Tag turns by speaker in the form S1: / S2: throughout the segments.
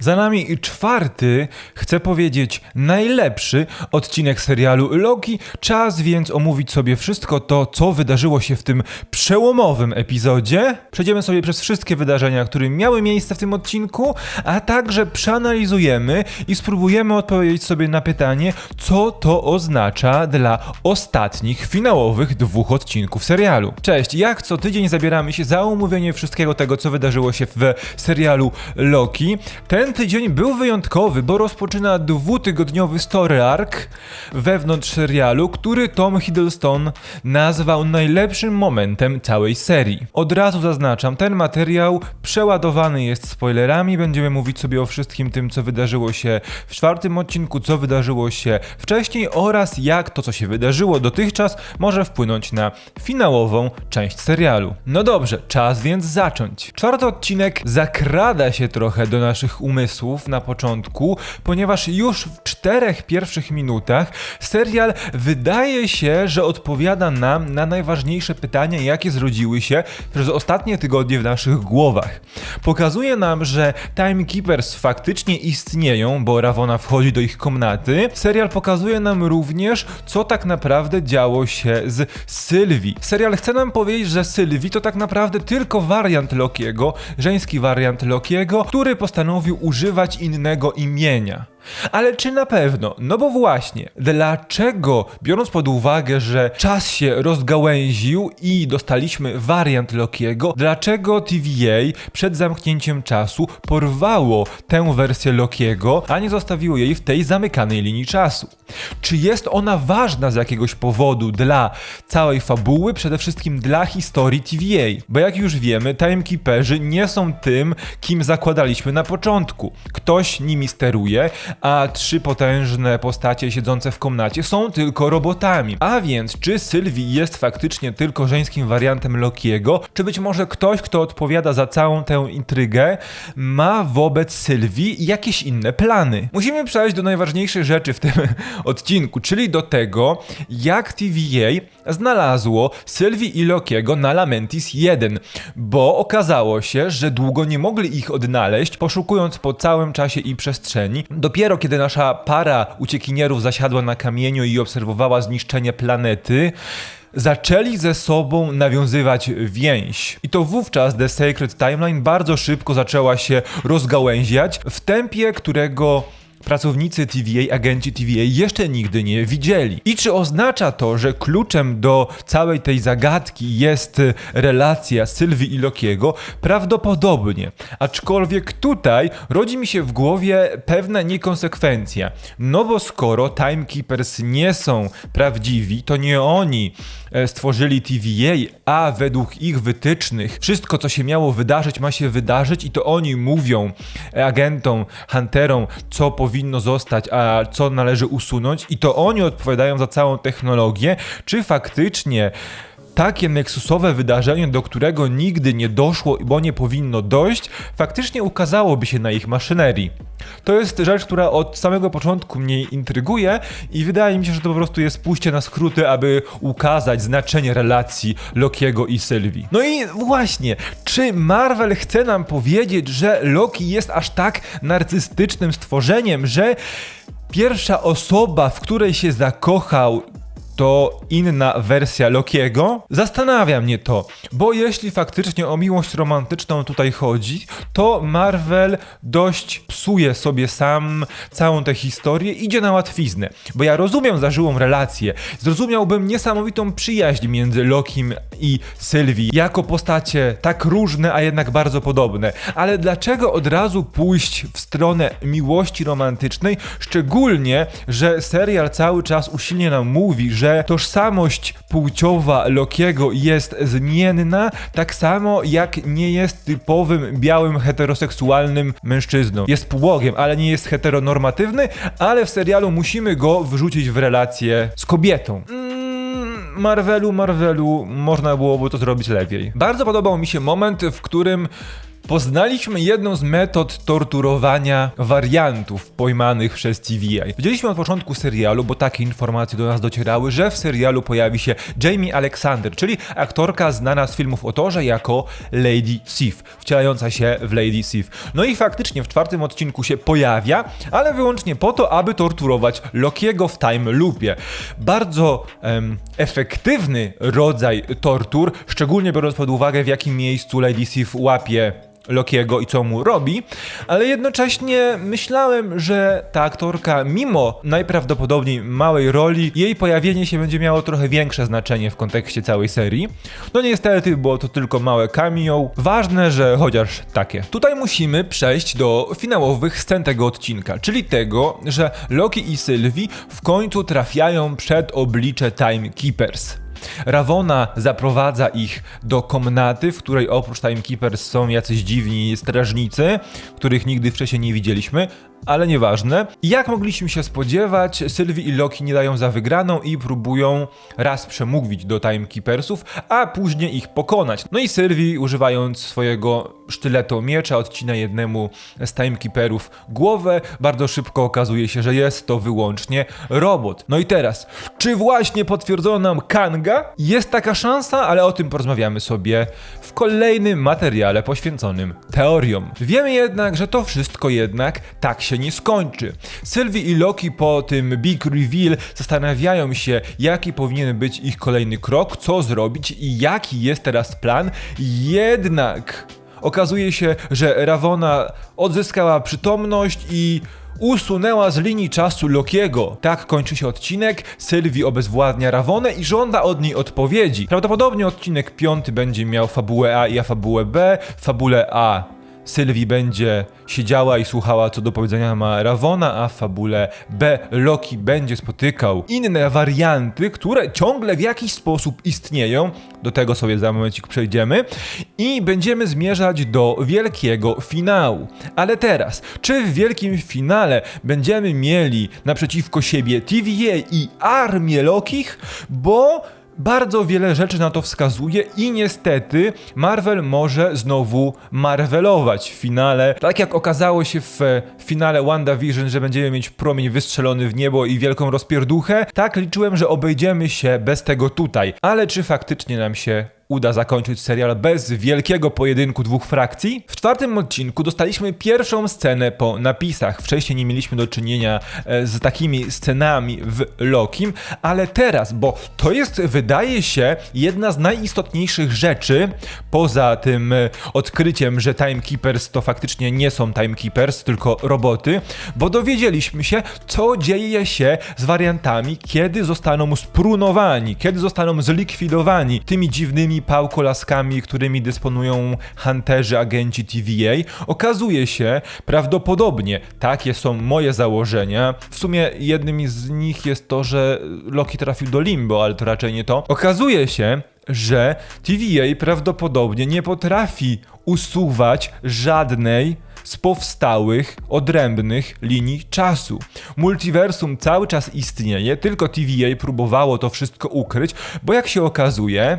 S1: Za nami czwarty, chcę powiedzieć najlepszy odcinek serialu Loki. Czas więc omówić sobie wszystko to, co wydarzyło się w tym przełomowym epizodzie. Przejdziemy sobie przez wszystkie wydarzenia, które miały miejsce w tym odcinku, a także przeanalizujemy i spróbujemy odpowiedzieć sobie na pytanie, co to oznacza dla ostatnich, finałowych dwóch odcinków serialu. Cześć, jak co tydzień zabieramy się za omówienie wszystkiego tego, co wydarzyło się w serialu Loki. Ten tydzień był wyjątkowy, bo rozpoczyna dwutygodniowy story arc wewnątrz serialu, który Tom Hiddleston nazwał najlepszym momentem całej serii. Od razu zaznaczam, ten materiał przeładowany jest spoilerami, będziemy mówić sobie o wszystkim tym, co wydarzyło się w czwartym odcinku, co wydarzyło się wcześniej oraz jak to, co się wydarzyło dotychczas, może wpłynąć na finałową część serialu. No dobrze, czas więc zacząć. Czwarty odcinek zakrada się trochę do naszych umysłów na początku, ponieważ już w czterech pierwszych minutach serial wydaje się, że odpowiada nam na najważniejsze pytania, jakie zrodziły się przez ostatnie tygodnie w naszych głowach. Pokazuje nam, że Timekeepers faktycznie istnieją, bo Ravona wchodzi do ich komnaty. Serial pokazuje nam również, co tak naprawdę działo się z Sylwii. Serial chce nam powiedzieć, że Sylwii to tak naprawdę tylko wariant Lokiego, żeński wariant Lokiego, który postanowił używać innego imienia. Ale czy na pewno? No bo właśnie, dlaczego, biorąc pod uwagę, że czas się rozgałęził i dostaliśmy wariant Lokiego, dlaczego TVA przed zamknięciem czasu porwało tę wersję Lokiego, a nie zostawiło jej w tej zamykanej linii czasu? Czy jest ona ważna z jakiegoś powodu dla całej fabuły, przede wszystkim dla historii TVA? Bo jak już wiemy, Timekeeperzy nie są tym, kim zakładaliśmy na początku. Ktoś nimi steruje, a trzy potężne postacie siedzące w komnacie są tylko robotami. A więc, czy Sylwii jest faktycznie tylko żeńskim wariantem Lokiego, czy być może ktoś, kto odpowiada za całą tę intrygę, ma wobec Sylwii jakieś inne plany? Musimy przejść do najważniejszej rzeczy w tym odcinku, czyli do tego, jak TVA znalazło Sylwii i Lokiego na Lamentis 1, bo okazało się, że długo nie mogli ich odnaleźć, poszukując po całym czasie i przestrzeni. Dopiero kiedy nasza para uciekinierów zasiadła na kamieniu i obserwowała zniszczenie planety, zaczęli ze sobą nawiązywać więź. I to wówczas The Sacred Timeline bardzo szybko zaczęła się rozgałęziać w tempie, którego pracownicy TVA, agenci TVA jeszcze nigdy nie widzieli. I czy oznacza to, że kluczem do całej tej zagadki jest relacja Sylwii i Lokiego? Prawdopodobnie. Aczkolwiek tutaj rodzi mi się w głowie pewna niekonsekwencja. No bo skoro Timekeepers nie są prawdziwi, to nie oni e, stworzyli TVA, a według ich wytycznych wszystko, co się miało wydarzyć, ma się wydarzyć i to oni mówią agentom, hunterom, co powinno zostać, a co należy usunąć? I to oni odpowiadają za całą technologię, czy faktycznie takie nexusowe wydarzenie, do którego nigdy nie doszło, bo nie powinno dojść, faktycznie ukazałoby się na ich maszynerii. To jest rzecz, która od samego początku mnie intryguje i wydaje mi się, że to po prostu jest pójście na skróty, aby ukazać znaczenie relacji Lokiego i Sylwii. No i właśnie, czy Marvel chce nam powiedzieć, że Loki jest aż tak narcystycznym stworzeniem, że pierwsza osoba, w której się zakochał, to inna wersja Lokiego? Zastanawia mnie to, bo jeśli faktycznie o miłość romantyczną tutaj chodzi, to Marvel dość psuje sobie sam całą tę historię, idzie na łatwiznę. Bo ja rozumiem zażyłą relację, zrozumiałbym niesamowitą przyjaźń między Lokim i Sylwii, jako postacie tak różne, a jednak bardzo podobne. Ale dlaczego od razu pójść w stronę miłości romantycznej, szczególnie, że serial cały czas usilnie nam mówi, że że tożsamość płciowa Lokiego jest zmienna, tak samo jak nie jest typowym białym heteroseksualnym mężczyzną. Jest płogiem, ale nie jest heteronormatywny, ale w serialu musimy go wrzucić w relację z kobietą. Mm, Marvelu, Marvelu, można byłoby to zrobić lepiej. Bardzo podobał mi się moment, w którym Poznaliśmy jedną z metod torturowania wariantów pojmanych przez TVA. Wiedzieliśmy od początku serialu, bo takie informacje do nas docierały, że w serialu pojawi się Jamie Alexander, czyli aktorka znana z filmów o Torze jako Lady Sif, wcielająca się w Lady Sif. No i faktycznie w czwartym odcinku się pojawia, ale wyłącznie po to, aby torturować Lokiego w time loopie. Bardzo em, efektywny rodzaj tortur, szczególnie biorąc pod uwagę w jakim miejscu Lady Sif łapie Lokiego i co mu robi, ale jednocześnie myślałem, że ta aktorka, mimo najprawdopodobniej małej roli, jej pojawienie się będzie miało trochę większe znaczenie w kontekście całej serii. No niestety było to tylko małe cameo, ważne, że chociaż takie. Tutaj musimy przejść do finałowych scen tego odcinka, czyli tego, że Loki i Sylwii w końcu trafiają przed oblicze Timekeepers. Ravona zaprowadza ich do komnaty, w której oprócz Timekeepers są jacyś dziwni strażnicy, których nigdy wcześniej nie widzieliśmy, ale nieważne. Jak mogliśmy się spodziewać, Sylwii i Loki nie dają za wygraną i próbują raz przemówić do Timekeepersów, a później ich pokonać. No i Sylwii, używając swojego sztyletu miecza, odcina jednemu z Timekeeperów głowę. Bardzo szybko okazuje się, że jest to wyłącznie robot. No i teraz, czy właśnie potwierdzono nam Kanga? Jest taka szansa, ale o tym porozmawiamy sobie w kolejnym materiale poświęconym teoriom. Wiemy jednak, że to wszystko jednak tak się nie skończy. Sylwie i Loki po tym big reveal zastanawiają się, jaki powinien być ich kolejny krok, co zrobić i jaki jest teraz plan. Jednak okazuje się, że Ravona odzyskała przytomność i usunęła z linii czasu Lokiego. Tak kończy się odcinek, Sylwii obezwładnia Ravonę i żąda od niej odpowiedzi. Prawdopodobnie odcinek piąty będzie miał fabułę A i fabułę B. W fabule A Sylwii będzie siedziała i słuchała, co do powiedzenia ma Ravona, a w fabule B Loki będzie spotykał inne warianty, które ciągle w jakiś sposób istnieją. Do tego sobie za momencik przejdziemy. I będziemy zmierzać do wielkiego finału. Ale teraz, czy w wielkim finale będziemy mieli naprzeciwko siebie TVA i armię Lokich? Bo bardzo wiele rzeczy na to wskazuje i niestety Marvel może znowu marvelować w finale. Tak jak okazało się w finale WandaVision, że będziemy mieć promień wystrzelony w niebo i wielką rozpierduchę, tak liczyłem, że obejdziemy się bez tego tutaj. Ale czy faktycznie nam się uda zakończyć serial bez wielkiego pojedynku dwóch frakcji. W czwartym odcinku dostaliśmy pierwszą scenę po napisach. Wcześniej nie mieliśmy do czynienia e, z takimi scenami w Lokim, ale teraz, bo to jest, wydaje się, jedna z najistotniejszych rzeczy, poza tym e, odkryciem, że Timekeepers to faktycznie nie są Timekeepers, tylko roboty, bo dowiedzieliśmy się, co dzieje się z wariantami, kiedy zostaną sprunowani, kiedy zostaną zlikwidowani tymi dziwnymi pałkolaskami, którymi dysponują hunterzy, agenci TVA, okazuje się prawdopodobnie, takie są moje założenia, w sumie jednym z nich jest to, że Loki trafił do Limbo, ale to raczej nie to, okazuje się, że TVA prawdopodobnie nie potrafi usuwać żadnej z powstałych, odrębnych linii czasu. Multiversum cały czas istnieje, tylko TVA próbowało to wszystko ukryć, bo jak się okazuje,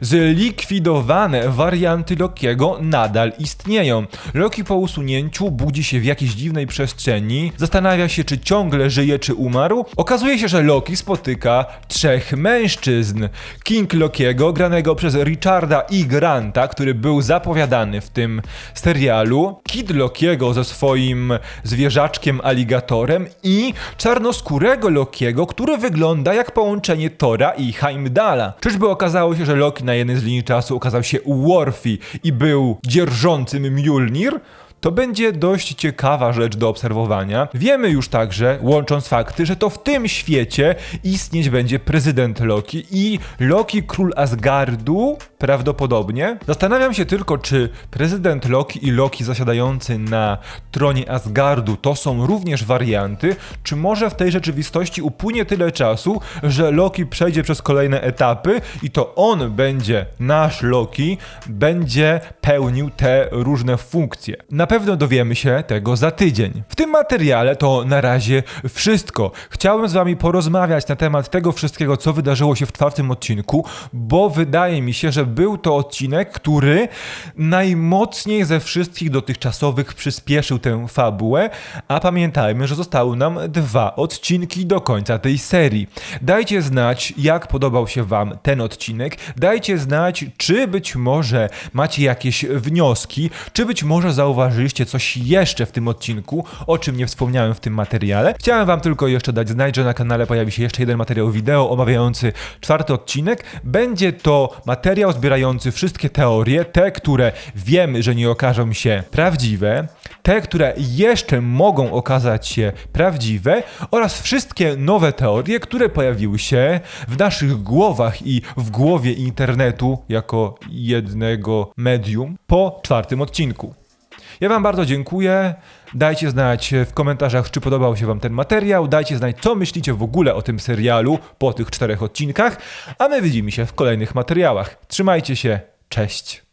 S1: Zlikwidowane warianty Lokiego nadal istnieją. Loki po usunięciu budzi się w jakiejś dziwnej przestrzeni, zastanawia się, czy ciągle żyje, czy umarł. Okazuje się, że Loki spotyka trzech mężczyzn. King Lokiego, granego przez Richarda E. Granta, który był zapowiadany w tym serialu, Kid Lokiego ze swoim zwierzaczkiem aligatorem i czarnoskórego Lokiego, który wygląda jak połączenie Tora i Heimdala. Czyżby okazało się, że Loki na jednej z linii czasu okazał się Worfy i był dzierżącym Mjolnir, to będzie dość ciekawa rzecz do obserwowania. Wiemy już także, łącząc fakty, że to w tym świecie istnieć będzie prezydent Loki i Loki król Asgardu prawdopodobnie. Zastanawiam się tylko, czy prezydent Loki i Loki zasiadający na tronie Asgardu to są również warianty, czy może w tej rzeczywistości upłynie tyle czasu, że Loki przejdzie przez kolejne etapy i to on będzie, nasz Loki, będzie pełnił te różne funkcje. Na pewno dowiemy się tego za tydzień. W tym materiale to na razie wszystko. Chciałem z wami porozmawiać na temat tego wszystkiego, co wydarzyło się w czwartym odcinku, bo wydaje mi się, że był to odcinek, który najmocniej ze wszystkich dotychczasowych przyspieszył tę fabułę, a pamiętajmy, że zostały nam dwa odcinki do końca tej serii. Dajcie znać, jak podobał się wam ten odcinek, dajcie znać, czy być może macie jakieś wnioski, czy być może zauważyliście coś jeszcze w tym odcinku, o czym nie wspomniałem w tym materiale. Chciałem wam tylko jeszcze dać znać, że na kanale pojawi się jeszcze jeden materiał wideo omawiający czwarty odcinek. Będzie to materiał zbierający wszystkie teorie, te, które wiemy, że nie okażą się prawdziwe, te, które jeszcze mogą okazać się prawdziwe oraz wszystkie nowe teorie, które pojawiły się w naszych głowach i w głowie internetu jako jednego medium po czwartym odcinku. Ja Wam bardzo dziękuję. Dajcie znać w komentarzach, czy podobał się Wam ten materiał. Dajcie znać, co myślicie w ogóle o tym serialu po tych czterech odcinkach. A my widzimy się w kolejnych materiałach. Trzymajcie się. Cześć.